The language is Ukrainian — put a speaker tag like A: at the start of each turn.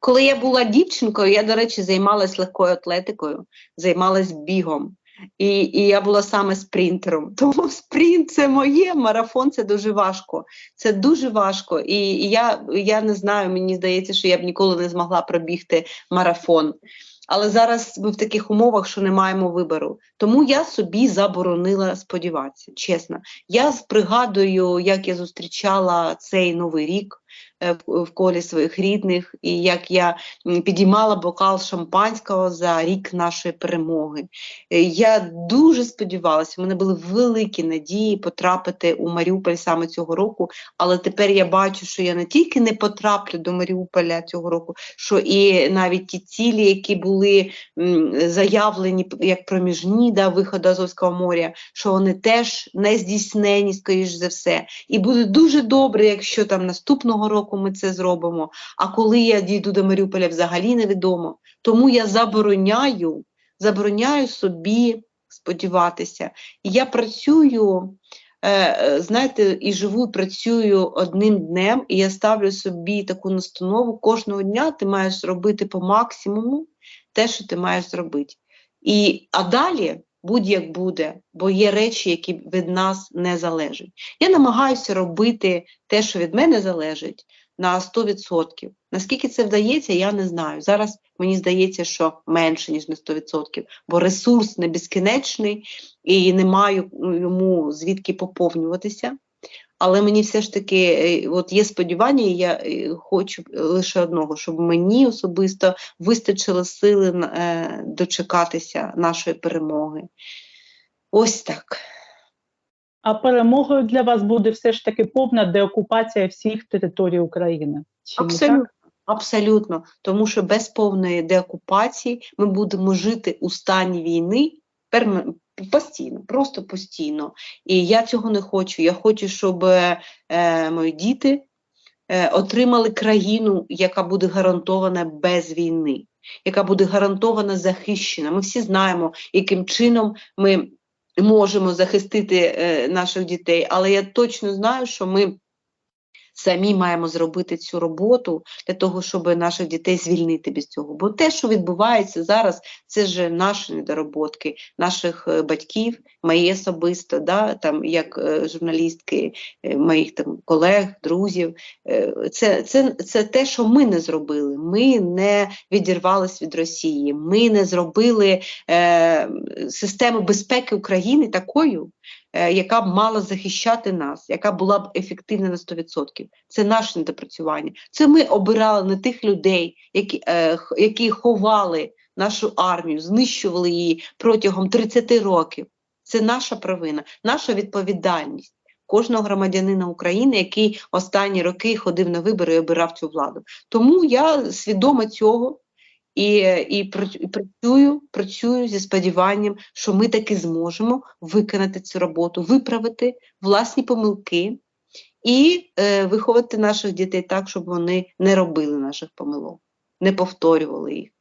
A: Коли я була дівчинкою, я, до речі, займалась легкою атлетикою, займалась бігом. І, і я була саме спринтером. Тому спринт це моє, марафон це дуже важко. Це дуже важко. І, і я, я не знаю, мені здається, що я б ніколи не змогла пробігти марафон. Але зараз ми в таких умовах, що не маємо вибору. Тому я собі заборонила сподіватися, чесно. Я пригадую, як я зустрічала цей новий рік в, в колі своїх рідних, і як я підіймала бокал шампанського за рік нашої перемоги. Е, Я дуже сподівалася, в мене були великі надії потрапити у Маріуполь саме цього року, але тепер я бачу, що я не тільки не потраплю до Маріуполя цього року, що і навіть ті цілі, які були заявлені як проміжні да, виходу Азовського моря, що вони теж не здійснені, скоріш за все. І буде дуже добре, якщо там наступного року ми це зробимо. А коли я дійду до Маріуполя, взагалі невідомо. Тому я забороняю, забороняю собі сподіватися. І я працюю. е, е, Знаєте, і живу, і працюю одним днем, і я ставлю собі таку настанову. Кожного дня ти маєш зробити по максимуму те, що ти маєш зробити. І, а далі будь-як буде, бо є речі, які від нас не залежать. Я намагаюся робити те, що від мене залежить, на 100%. Наскільки це вдається, я не знаю. Зараз мені здається, що менше, ніж на 100%, бо ресурс не безкінечний і не маю йому звідки поповнюватися. Але мені все ж таки е, от є сподівання, і я е, хочу лише одного, щоб мені особисто вистачило сили е, дочекатися нашої перемоги. Ось так.
B: А перемогою для вас буде все ж таки повна деокупація всіх територій України. Чи
A: Абсолютно. Абсолютно, тому що без повної деокупації ми будемо жити у стані війни постійно, просто постійно. І я цього не хочу. Я хочу, щоб е, мої діти е, отримали країну, яка буде гарантована без війни, яка буде гарантована захищена. Ми всі знаємо, яким чином ми можемо захистити е, наших дітей, але я точно знаю, що ми самі маємо зробити цю роботу для того, щоб наших дітей звільнити без цього. Бо те, що відбувається зараз, це ж наші недороботки, наших е, батьків, мої особисто, да, там, як е, журналістки, е, моїх там колег, друзів. Це, це, це те, що ми не зробили. Ми не відірвались від Росії, ми не зробили е, систему безпеки України такою, яка б мала захищати нас, яка була б ефективна на 100%. Це наше недопрацювання. Це ми обирали не тих людей, які, е, які ховали нашу армію, знищували її протягом 30 років. Це наша провина, наша відповідальність. Кожного громадянина України, який останні роки ходив на вибори і обирав цю владу. Тому я свідома цього і, і пра- працюю, працюю зі сподіванням, що ми таки зможемо виконати цю роботу, виправити власні помилки і е, виховати наших дітей так, щоб вони не робили наших помилок, не повторювали їх.